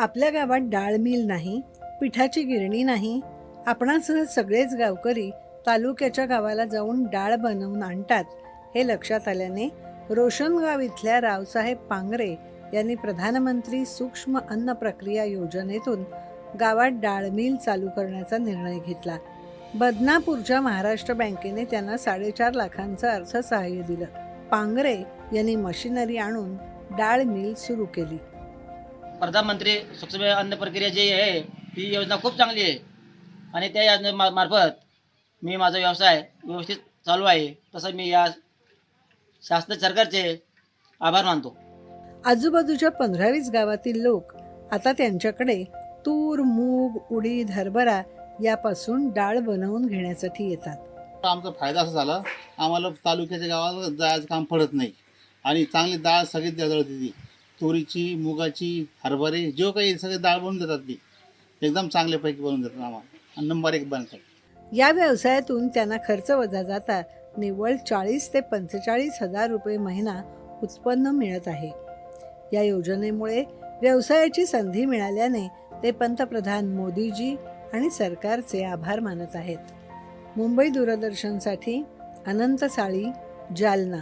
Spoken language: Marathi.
आपल्या गावात डाळ मिल नाही पिठाची गिरणी नाही आपणासह सगळेच गावकरी तालुक्याच्या गावाला जाऊन डाळ बनवून आणतात हे लक्षात आल्याने रोशनगाव इथल्या रावसाहेब पांगरे यांनी प्रधानमंत्री सूक्ष्म अन्न प्रक्रिया योजनेतून गावात डाळ मिल चालू करण्याचा निर्णय घेतला. बदनापूरच्या महाराष्ट्र बँकेने त्यांना साडेचार लाखांचं अर्थसहाय्य दिलं. पांगरे यांनी मशिनरी आणून डाळ मिल सुरू केली. प्रधानमंत्री सूक्ष्म अन्न प्रक्रिया जी आहे ती योजना खूप चांगली आहे. आणि त्या योजने मा- मार्फत मी माझा व्यवसाय व्यवस्थित चालू आहे. तसं मी या शासन सरकारचे आभार मानतो. आजूबाजूच्या पंधरावीस गावातील लोक आता त्यांच्याकडे तूर मूग उडीद हरभरा यापासून डाळ बनवून घेण्यासाठी येतात. आमचा फायदा असा झाला आम्हाला तालुक्याच्या गावाला जायचं काम पडत नाही. आणि चांगली डाळ सगळी दळते ती तुरीची मुगाची हरभरे जो काही सगळे डाळ बनवून देतात ती. एकदम चांगल्यापैकी बनवून देतात आम्हाला. नंबर एक बनतात. या व्यवसायातून त्यांना खर्च वजा जाता निव्वळ चाळीस ते पंचेचाळीस हजार रुपये महिना उत्पन्न मिळत आहे. या योजनेमुळे व्यवसायाची संधी मिळाल्याने ते पंतप्रधान मोदीजी आणि सरकारचे आभार मानत आहेत. मुंबई दूरदर्शनसाठी अनंत साळी जालना.